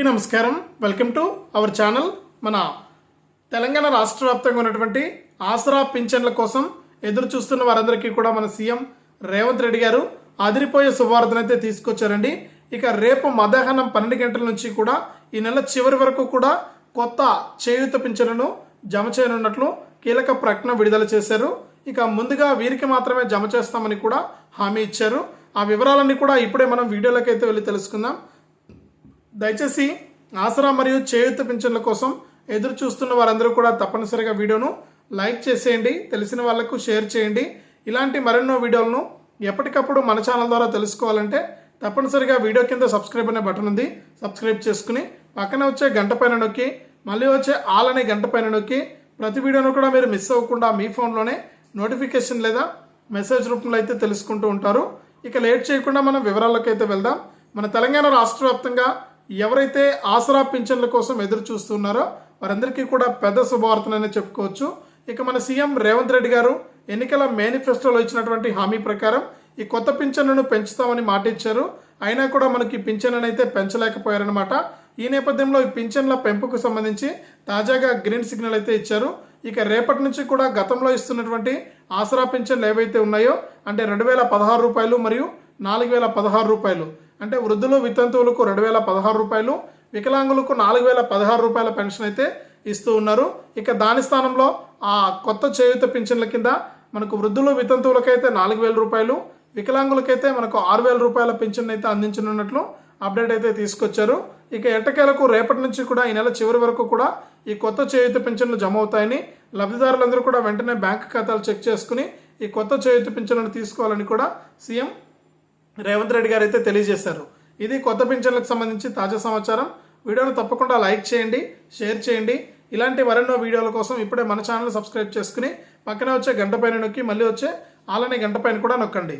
ఈ నమస్కారం. Welcome to our channel. మన తెలంగాణ రాష్ట్ర వ్యాప్తంగా ఉన్నటువంటి ఆసరా పింఛన్ల కోసం ఎదురు చూస్తున్న వారందరికీ కూడా మన సీఎం రేవంత్ రెడ్డి గారు అదిరిపోయే శుభవార్తనైతే తీసుకొచ్చారండి. ఇక రేపు మధ్యాహ్నం పన్నెండు గంటల నుంచి కూడా ఈ నెల చివరి వరకు కూడా కొత్త చేయూత పింఛన్లను జమ చేయనున్నట్లు కీలక ప్రకటన విడుదల చేశారు. ఇక ముందుగా వీరికి మాత్రమే జమ చేస్తామని కూడా హామీ ఇచ్చారు. ఆ వివరాలన్నీ కూడా ఇప్పుడే మనం వీడియోలోకి అయితే వెళ్ళి తెలుసుకుందాం. దయచేసి ఆసరా మరియు చేయూత పింఛన్ల కోసం ఎదురు చూస్తున్న వారందరూ కూడా తప్పనిసరిగా వీడియోను లైక్ చేసేయండి తెలిసిన వాళ్ళకు షేర్ చేయండి. ఇలాంటి మరెన్నో వీడియోలను ఎప్పటికప్పుడు మన ఛానల్ ద్వారా తెలుసుకోవాలంటే తప్పనిసరిగా వీడియో కింద సబ్స్క్రైబ్ అనే బటన్ ఉంది. సబ్స్క్రైబ్ చేసుకుని పక్కన వచ్చే గంట పైన నొక్కి మళ్ళీ వచ్చే ఆల్ అనే గంట పైన నొక్కి ప్రతి వీడియోను కూడా మీరు మిస్ అవ్వకుండా మీ ఫోన్లోనే నోటిఫికేషన్ లేదా మెసేజ్ రూపంలో అయితే తెలుసుకుంటూ ఉంటారు. ఇక లేట్ చేయకుండా మనం వివరాల్లోకి అయితే వెళ్దాం. మన తెలంగాణ రాష్ట్ర వ్యాప్తంగా ఎవరైతే ఆసరా పింఛన్ల కోసం ఎదురు చూస్తున్నారో వారందరికీ కూడా పెద్ద శుభవార్తననే చెప్పుకోవచ్చు. ఇక మన సీఎం రేవంత్ రెడ్డి గారు ఎన్నికల మేనిఫెస్టోలో ఇచ్చినటువంటి హామీ ప్రకారం ఈ కొత్త పింఛన్లను పెంచుతామని మాట ఇచ్చారు. అయినా కూడా మనకి పింఛన్లను అయితే పెంచలేకపోయారనమాట ఈ నేపథ్యంలో ఈ పింఛన్ల పెంపుకు సంబంధించి తాజాగా గ్రీన్ సిగ్నల్ అయితే ఇచ్చారు. ఇక రేపటి నుంచి కూడా గతంలో ఇస్తున్నటువంటి ఆసరా పింఛన్లు ఏవైతే ఉన్నాయో అంటే రెండు వేల పదహారు రూపాయలు మరియు నాలుగు వేల పదహారు రూపాయలు అంటే వృద్ధులు వితంతువులకు రెండు వేల పదహారు రూపాయలు వికలాంగులకు నాలుగు వేల పదహారు రూపాయల పెన్షన్ అయితే ఇస్తూ ఉన్నారు. ఇక దాని స్థానంలో ఆ కొత్త చేయూత పింఛన్ల కింద మనకు వృద్ధులు వితంతువులకైతే నాలుగు వేల రూపాయలు వికలాంగులకైతే మనకు ఆరు వేల రూపాయల పింఛన్ అయితే అందించనున్నట్లు అప్డేట్ అయితే తీసుకొచ్చారు. ఇక ఎట్టకేలకు రేపటి నుంచి కూడా ఈ నెల చివరి వరకు కూడా ఈ కొత్త చేయుత పింఛన్లు జమ అవుతాయని లబ్ధిదారులందరూ కూడా వెంటనే బ్యాంక్ ఖాతాలు చెక్ చేసుకుని ఈ కొత్త చేయుత పింఛన్లను తీసుకోవాలని కూడా సీఎం రేవంత్ రెడ్డి గారు అయితే తెలియజేశారు. ఇది కొత్త పింఛన్లకు సంబంధించి తాజా సమాచారం. వీడియోను తప్పకుండా లైక్ చేయండి షేర్ చేయండి. ఇలాంటి మరెన్నో వీడియోల కోసం ఇప్పుడే మన ఛానల్ సబ్స్క్రైబ్ చేసుకుని పక్కనే వచ్చే గంట పైన నొక్కి మళ్ళీ వచ్చే అలానే గంట పైన కూడా నొక్కండి.